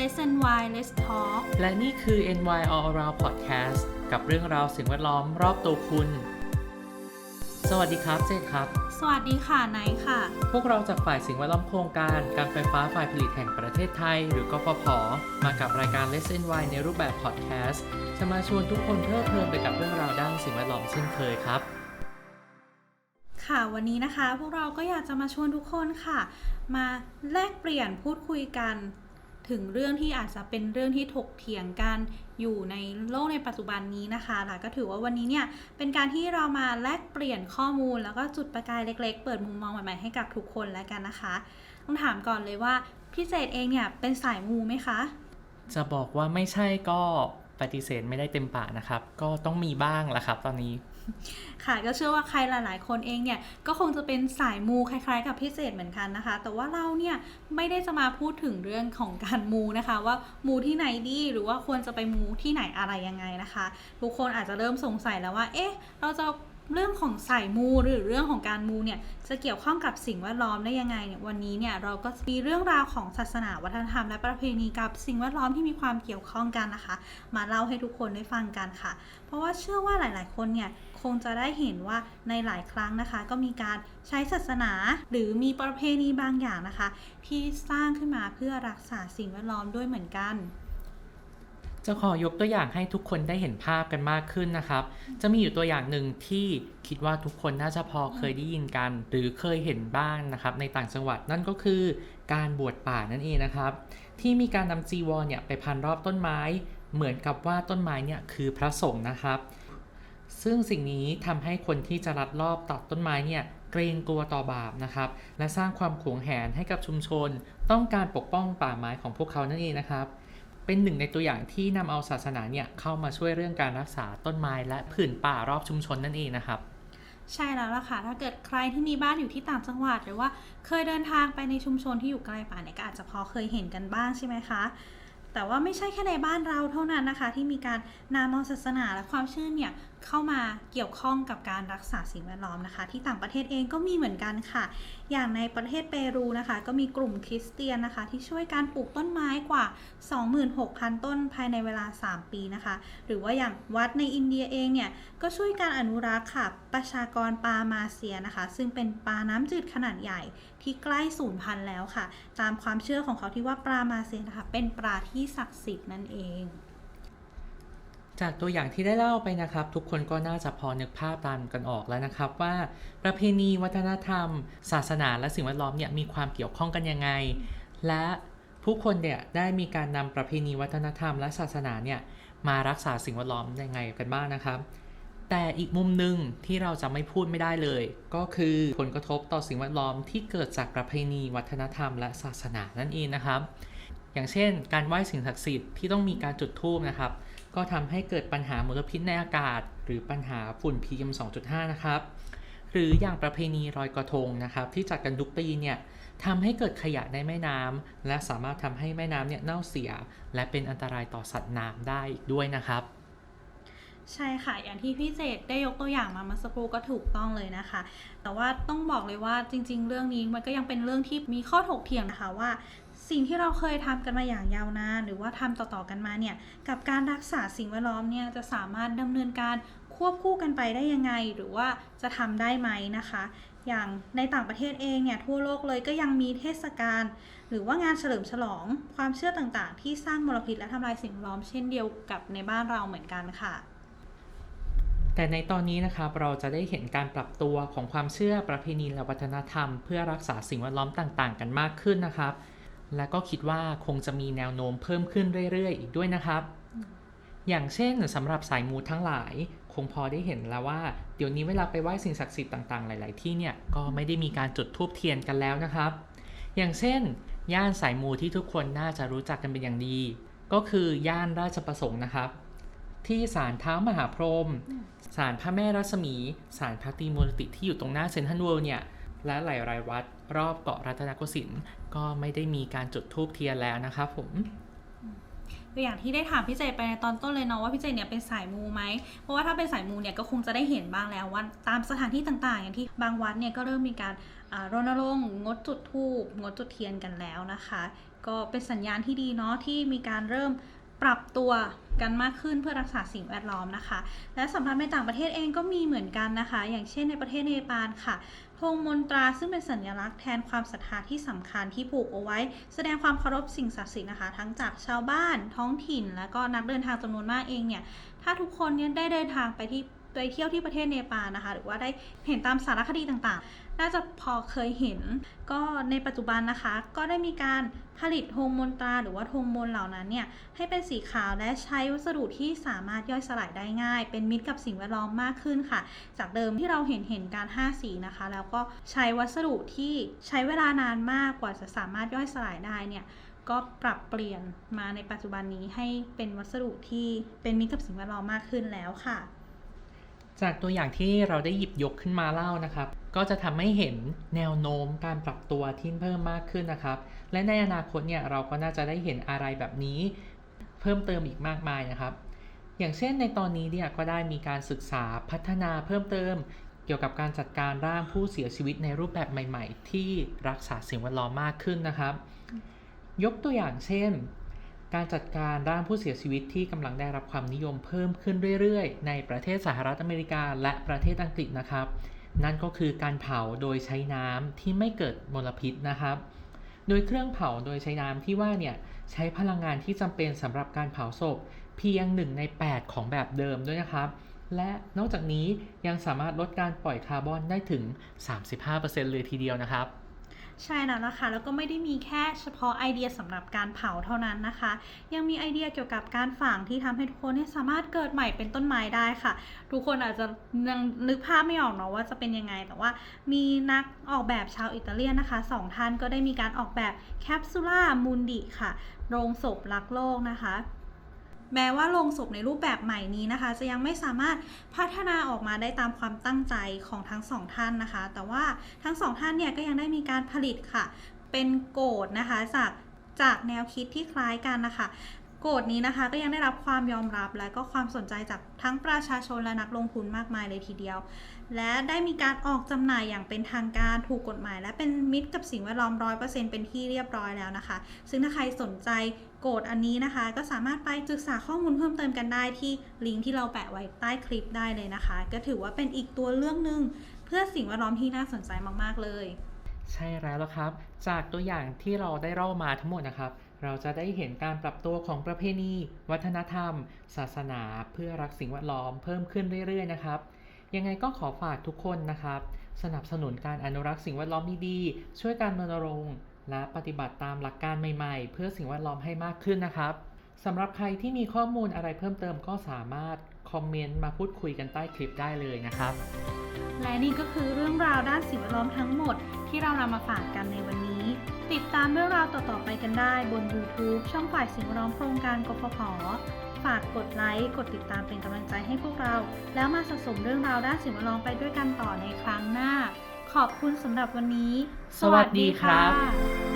Lesson Why Let's Talk และนี่คือ NY All Around Podcast กับเรื่องราวสิ่งแวดล้อมรอบตัวคุณ สวัสดีครับเจนครับ สวัสดีค่ะไนท์ค่ะ พวกเราจากฝ่ายสิ่งแวดล้อมโครงการ การไฟฟ้าฝ่ายผลิตแห่งประเทศไทย หรือกฟผ มากับรายการ Lesson Y ในรูปแบบ Podcast จะมาชวนทุกคนเพลิดเพลินไปกับเรื่องราวด้านสิ่งแวดล้อมเช่นเคยครับค่ะวันนี้นะคะพวกเราก็อยากจะมาชวนทุกคนค่ะ มาแลกเปลี่ยนพูดคุยกัน ถึงเรื่องที่อาจจะเป็นเรื่องที่ถกเถียงกันอยู่ในโลกในปัจจุบันนี้นะคะแล้วก็ถือว่าวันนี้เนี่ยเป็นการที่เรามาแลกเปลี่ยนข้อมูล แล้วก็จุดประกายเล็ก ๆ เปิดมุมมองใหม่ๆให้กับทุกคนแล้วกันนะคะ ต้องถามก่อนเลยว่าพี่เจตเองเนี่ยเป็นสายมูไหมคะ จะบอกว่าไม่ใช่ก็ปฏิเสธไม่ได้เต็มปากนะครับ ก็ต้องมีบ้างละครับ ตอนนี้ ค่ะก็เชื่อว่าใครหลาย ๆ คนเองเนี่ยก็คงจะเป็นสายมูคล้าย ๆ กับพิเศษเหมือนกันนะคะ แต่ว่าเราเนี่ยไม่ได้จะมาพูดถึงเรื่องของการมูนะคะ ว่ามูที่ไหนดีหรือว่าควรจะไปมูที่ไหนอะไรยังไงนะคะ ทุกคนอาจจะเริ่มสงสัยแล้วว่า เอ๊ะ เราจะ เรื่องของสายมูหรือเรื่องของการมูเนี่ยจะเกี่ยวข้องกับสิ่งแวดล้อมได้ยังไงเนี่ยวันนี้เนี่ยเราก็มีเรื่องราวของศาสนาวัฒนธรรมและประเพณีกับสิ่งแวดล้อมที่มีความเกี่ยวข้องกันนะคะ มาเล่าให้ทุกคนได้ฟังกันค่ะ เพราะว่าเชื่อว่าหลาย ๆ คนเนี่ยคงจะได้เห็นว่าในหลายครั้งนะคะ ก็มีการใช้ศาสนาหรือมีประเพณีบางอย่างนะคะ ที่สร้างขึ้นมาเพื่อรักษาสิ่งแวดล้อมด้วยเหมือนกัน จะขอยกตัวอย่างให้ทุกคนได้เห็นภาพกันมากขึ้นนะครับ จะมีอยู่ตัวอย่างหนึ่งที่คิดว่าทุกคนน่าจะพอเคยได้ยินกัน หรือเคยเห็นบ้างนะครับ ในต่างจังหวัดนั่นก็คือการบวชป่านั่นเองนะครับ ที่มีการนำจีวรเนี่ยไปพันรอบต้นไม้ เหมือนกับว่าต้นไม้เนี่ยคือพระสงฆ์นะครับ ซึ่งสิ่งนี้ทำให้คนที่จะลัดรอบตัดต้นไม้เนี่ยเกรงกลัวต่อบาปนะครับ และสร้างความขวงแหนให้กับชุมชน ต้องการปกป้องป่าไม้ของพวกเขานั่นเองนะครับ เป็นหนึ่งในตัวอย่างที่นำเอาศาสนาเนี่ยเข้ามาช่วยเรื่องการรักษาต้นไม้และผืนป่ารอบชุมชนนั่นเองนะครับ ใช่แล้วล่ะค่ะ ถ้าเกิดใครที่มีบ้านอยู่ที่ต่างจังหวัด หรือว่าเคยเดินทางไปในชุมชนที่อยู่ใกล้ป่าเนี่ยก็อาจจะพอเคยเห็นกันบ้างใช่ไหมคะแต่ว่าไม่ใช่แค่ในบ้านเราเท่านั้นนะคะ ที่มีการนำเอาศาสนาและความเชื่อเนี่ย เข้ามาเกี่ยวข้องกับการรักษาสิ่งแวดล้อมนะคะ ที่ต่างประเทศเองก็มีเหมือนกันค่ะ อย่างในประเทศเปรูนะคะ ก็มีกลุ่มคริสเตียนนะคะ ที่ช่วยการปลูกต้นไม้กว่า 26,000 ต้นภายในเวลา 3 ปีนะคะ หรือว่าอย่างวัดในอินเดียเองเนี่ยก็ช่วยการอนุรักษ์ค่ะประชากรปลามาเซียนะคะ ซึ่งเป็นปลาน้ำจืดขนาดใหญ่ที่ใกล้สูญพันธุ์แล้วค่ะ ตามความเชื่อของเขาที่ว่าปลามาเซียนะคะ เป็นปลาที่ศักดิ์สิทธิ์นั่นเอง จากตัวอย่างที่ได้เล่าไปนะครับ ทุกคนก็น่าจะพอนึกภาพตามกันออกแล้วนะครับ ว่าประเพณีวัฒนธรรม ศาสนาและสิ่งแวดล้อมเนี่ยมีความเกี่ยวข้องกันยังไง และผู้คนเนี่ยได้มีการนำประเพณีวัฒนธรรมและศาสนาเนี่ยมารักษาสิ่งแวดล้อมยังไงกันบ้างนะครับ แต่อีกมุมหนึ่งที่เราจะไม่พูดไม่ได้เลย ก็คือผลกระทบต่อสิ่งแวดล้อมที่เกิดจากประเพณีวัฒนธรรมและศาสนานั่นเองนะครับ อย่างเช่น การไหว้สิ่งศักดิ์สิทธิ์ที่ต้องมีการจุดธูปนะครับ ก็ทำให้เกิดปัญหามลพิษในอากาศ หรือปัญหาฝุ่น PM 2.5 นะครับ หรืออย่างประเพณีลอยกระทงนะครับที่จัดกันทุกปีเนี่ยทำให้เกิดขยะในแม่น้ำและสามารถทำให้แม่น้ำเนี่ยเน่าเสีย และเป็นอันตรายต่อสัตว์น้ำได้อีกด้วยนะครับใช่ค่ะ อย่างที่พี่เจตได้ยกตัวอย่างมาเมื่อสักครู่ก็ถูกต้องเลยนะคะ แต่ว่าต้องบอกเลยว่าจริง ๆ เรื่องนี้มันก็ยังเป็นเรื่องที่มีข้อถกเถียงนะคะว่า สิ่งที่เราเคยทำกันมาอย่างยาวนาน หรือว่าทำต่อๆกันมาเนี่ย กับการรักษาสิ่งแวดล้อมเนี่ยจะสามารถดำเนินการควบคู่กันไปได้ยังไง หรือว่าจะทำได้ไหมนะคะ อย่างในต่างประเทศเองเนี่ยทั่วโลกเลยก็ยังมีเทศกาลหรือว่างานเฉลิมฉลองความเชื่อต่างๆ ที่สร้างมลพิษและทำลายสิ่งแวดล้อมเช่นเดียวกับในบ้านเราเหมือนกันค่ะแต่ในตอนนี้นะครับเราจะได้เห็นการปรับตัวของความเชื่อประเพณีและวัฒนธรรม เพื่อรักษาสิ่งแวดล้อมต่าง ๆ กันมากขึ้นนะครับ และก็คิดว่าคงจะมีแนวโน้มเพิ่มขึ้นเรื่อย ๆ อีกด้วยนะครับ อย่างเช่นสำหรับสายมูทั้งหลาย คงพอได้เห็นแล้วว่า เดี๋ยวนี้เวลาไปไหว้สิ่งศักดิ์สิทธิ์ต่างๆ หลาย ๆ ที่เนี่ยก็ไม่ได้มีการจุดธูปเทียนกันแล้วนะครับ อย่างเช่น ย่านสายมูที่ทุกคนน่าจะรู้จักกันเป็นอย่างดี ก็คือย่านราชประสงค์นะครับ ที่ศาลเท้ามหาพรหมศาลพระแม่รัศมีศาลพระตรีมูลติที่อยู่ตรงหน้าเซนทรัลเวิลด์เนี่ย และหลายๆวัดรอบเกาะรัตนโกสินทร์ก็ไม่ได้มีการจุดธูปเทียนแล้วนะครับผมตัวอย่างที่ได้ถามพี่เจไปในตอนต้นเลยเนาะว่าพี่เจเนี่ยเป็นสายมูไหม เพราะว่าถ้าเป็นสายมูเนี่ยก็คงจะได้เห็นบ้างแล้วว่าตามสถานที่ต่างๆ อย่างที่บางวัดเนี่ยก็เริ่มมีการรณรงค์งดจุดธูปงดจุดเทียนกันแล้วนะคะ ก็เป็นสัญญาณที่ดีเนาะที่มีการเริ่ม ปรับตัวกันมากขึ้นเพื่อรักษาสิ่งแวดล้อมนะคะ และสำหรับในต่างประเทศเองก็มีเหมือนกันนะคะ อย่างเช่นในประเทศเนปาลค่ะธงมนตราซึ่งเป็นสัญลักษณ์แทนความศรัทธาที่สำคัญที่ผูกเอาไว้ แสดงความเคารพสิ่งศักดิ์สิทธิ์นะคะ ทั้งจากชาวบ้านท้องถิ่น และก็นักเดินทางจำนวนมากเองเนี่ย ถ้าทุกคนเนี่ยได้เดินทางไปที่ ไปเที่ยวที่ประเทศเนปาลนะคะ หรือว่าได้เห็นตามสารคดีต่างๆ น่าจะพอเคยเห็น ก็ในปัจจุบันนะคะ ก็ได้มีการผลิตธงมนตราหรือว่าธงมนเหล่านั้นเนี่ยให้เป็นสีขาวและใช้วัสดุที่สามารถย่อยสลายได้ง่าย เป็นมิตรกับสิ่งแวดล้อมมากขึ้นค่ะ จากเดิมที่เราเห็นเห็นการ 5 สีนะคะ แล้วก็ใช้วัสดุที่ใช้เวลานานมากกว่าจะสามารถย่อยสลายได้เนี่ยก็ปรับเปลี่ยนมาในปัจจุบันนี้ให้เป็นวัสดุที่เป็นมิตรกับสิ่งแวดล้อมมากขึ้นแล้วค่ะ จากตัวอย่างที่เราได้หยิบยกขึ้นมาเล่านะครับ ก็จะทำให้เห็นแนวโน้มการปรับตัวที่เพิ่มมากขึ้นนะครับ และในอนาคตเนี่ยเราก็น่าจะได้เห็นอะไรแบบนี้ เพิ่มเติมอีกมากมายนะครับ อย่างเช่นในตอนนี้เนี่ยก็ได้มีการศึกษาพัฒนาเพิ่มเติม เกี่ยวกับการจัดการร่างผู้เสียชีวิตในรูปแบบใหม่ ๆ ที่รักษาสิ่งแวดล้อมมากขึ้นนะครับ ยกตัวอย่างเช่น การจัดการร่างผู้เสียชีวิตที่กำลังได้รับความนิยมเพิ่มขึ้นเรื่อยๆ ในประเทศสหรัฐอเมริกาและประเทศอังกฤษนะครับ นั่นก็คือการเผาโดยใช้น้ำที่ไม่เกิดมลพิษนะครับ โดยเครื่องเผาโดยใช้น้ำที่ว่าเนี่ยใช้พลังงานที่จำเป็นสำหรับการเผาศพ เพียง 1 ใน 8 ของแบบเดิมด้วยนะครับ และนอกจากนี้ยังสามารถลดการปล่อยคาร์บอนได้ถึง 35%เลยทีเดียวนะครับ ใช่แล้วนะคะ แล้วก็ไม่ได้มีแค่เฉพาะไอเดียสำหรับการเผาเท่านั้นนะคะ ยังมีไอเดียเกี่ยวกับการฝังที่ทำให้ทุกคนเนี่ยสามารถเกิดใหม่เป็นต้นไม้ได้ค่ะ ทุกคนอาจจะยังนึกภาพไม่ออกเนาะว่าจะเป็นยังไง แต่ว่ามีนักออกแบบชาวอิตาเลียนนะคะสองท่านก็ได้มีการออกแบบแคปซูล่ามูนดิค่ะ โรงศพรักโลกนะคะ แม้ว่าโรงศพในรูปแบบใหม่นี้นะคะ จะยังไม่สามารถพัฒนาออกมาได้ตามความตั้งใจของทั้งสองท่านนะคะ แต่ว่าทั้งสองท่านเนี่ยก็ยังได้มีการผลิตค่ะ เป็นโกดนะคะจากจากแนวคิดที่คล้ายกันนะคะโกดนี้นะคะก็ยังได้รับความยอมรับและก็ความสนใจจากทั้งประชาชนและนักลงทุนมากมายเลยทีเดียว และได้มีการออกจำหน่ายอย่างเป็นทางการถูกกฎหมาย และเป็นมิตรกับสิ่งแวดล้อมร้อยเปอร์เซ็นต์เป็นที่เรียบร้อยแล้วนะคะ ซึ่งถ้าใครสนใจ โกดอันนี้นะคะ ก็สามารถไปศึกษาข้อมูลเพิ่มเติมกันได้ที่ลิงก์ที่เราแปะไว้ใต้คลิปได้เลยนะคะ ก็ถือว่าเป็นอีกตัวเรื่องหนึ่งเพื่อสิ่งแวดล้อมที่น่าสนใจมากๆเลย ใช่แล้วละครับ จากตัวอย่างที่เราได้เล่ามาทั้งหมดนะครับ เราจะได้เห็นการปรับตัวของประเพณี วัฒนธรรม ศาสนา เพื่อรักสิ่งแวดล้อมเพิ่มขึ้นเรื่อยๆนะครับยังไงก็ขอฝากทุกคนนะครับ สนับสนุนการอนุรักษ์สิ่งแวดล้อมดีๆ ช่วยการรณรงค์ และปฏิบัติตามหลักการใหม่ๆ เพื่อสิ่งแวดล้อมให้มากขึ้นนะครับสำหรับใครที่มีข้อมูลอะไรเพิ่มเติมก็สามารถคอมเมนต์มาพูดคุยกันใต้คลิปได้เลยนะครับ และนี่ก็คือเรื่องราวด้านสิ่งแวดล้อมทั้งหมด ที่เรานำมาฝากกันในวันนี้ ติดตามเรื่องราวต่อๆไปกันได้บน YouTube ช่องฝ่ายสิ่งแวดล้อมโครงการกฟผฝากกดไลค์ กดติดตามเป็นกำลังใจให้พวกเรา แล้วมาสะสมเรื่องราวด้านสิ่งแวดล้อมไปด้วยกันต่อในครั้งหน้า ขอบคุณสำหรับวันนี้ สวัสดีครับสวัสดีค่ะ